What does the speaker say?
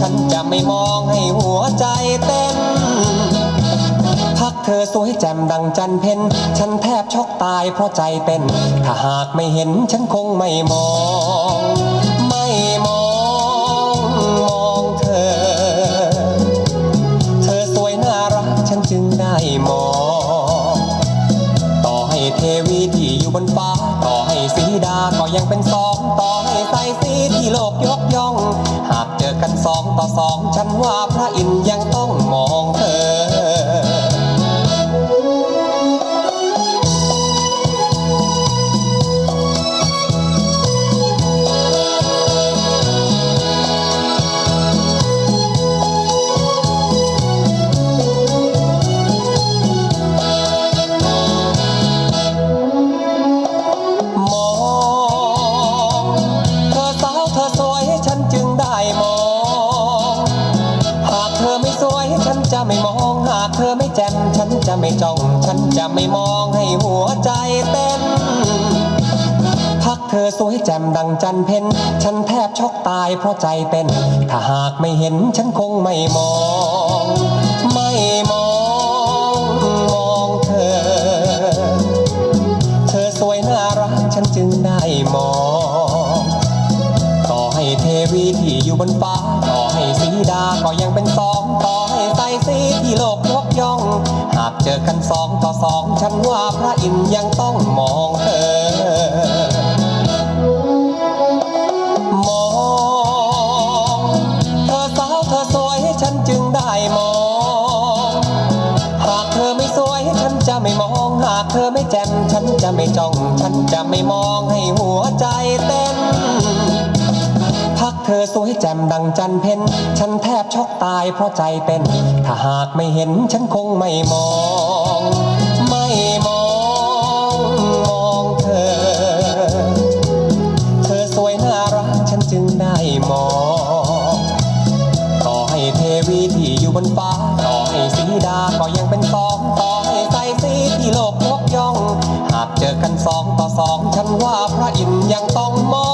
ฉันจะไม่มองให้หัวใจเต้นพักเธอสวยแจ่มดังจันเพนฉันแทบช็อกตายเพราะใจเต้น ถ้าหากไม่เห็นฉันคงไม่มอง ไม่มองมองเธอ เธอสวยน่ารักฉันจึงได้มอง ต่อให้เทวีที่อยู่บนฟ้า ต่อให้สีดาก็ยังเป็นสองต่อใต่อสองฉันว่าพระอินทร์ยังต้องมองเธอ จะไม่จ้อง ฉันจะไม่มองให้หัวใจเต้น พักเธอสวยแจ่มดังจันเพนฉันแทบช็อกตายเพราะใจเต้น ถ้าหากไม่เห็นฉันคงไม่มอง ไม่มอง มองเธอ เธอสวยน่ารักฉันจึงได้มอง ต่อให้เทวีที่อยู่บนฟ้า ต่อให้สีดาก็ยัง อกันสองต่อสองฉันว่าพระอินทร์ยังต้องมองเธอ มอง เธอสาวเธอสวยฉันจึงได้มอง หากเธอไม่สวยฉันจะไม่มอง หากเธอไม่แจ่มฉันจะไม่จ้อง ฉันจะไม่มองให้หัวใจเต้นพักเธอสวยแจ่มดังจันเพนฉันแทบช็อกตายเพราะใจเป็น ถ้าหากไม่เห็นฉันคงไม่มอง มอง ต่อให้เทวีที่อยู่บนฟ้า ต่อให้สีดาก็ยังเป็นสองต่อให้ใสสีที่โลกยกย่อง หากเจอกันสองต่อสอง ฉันว่าพระอินทร์ยังต้องมอง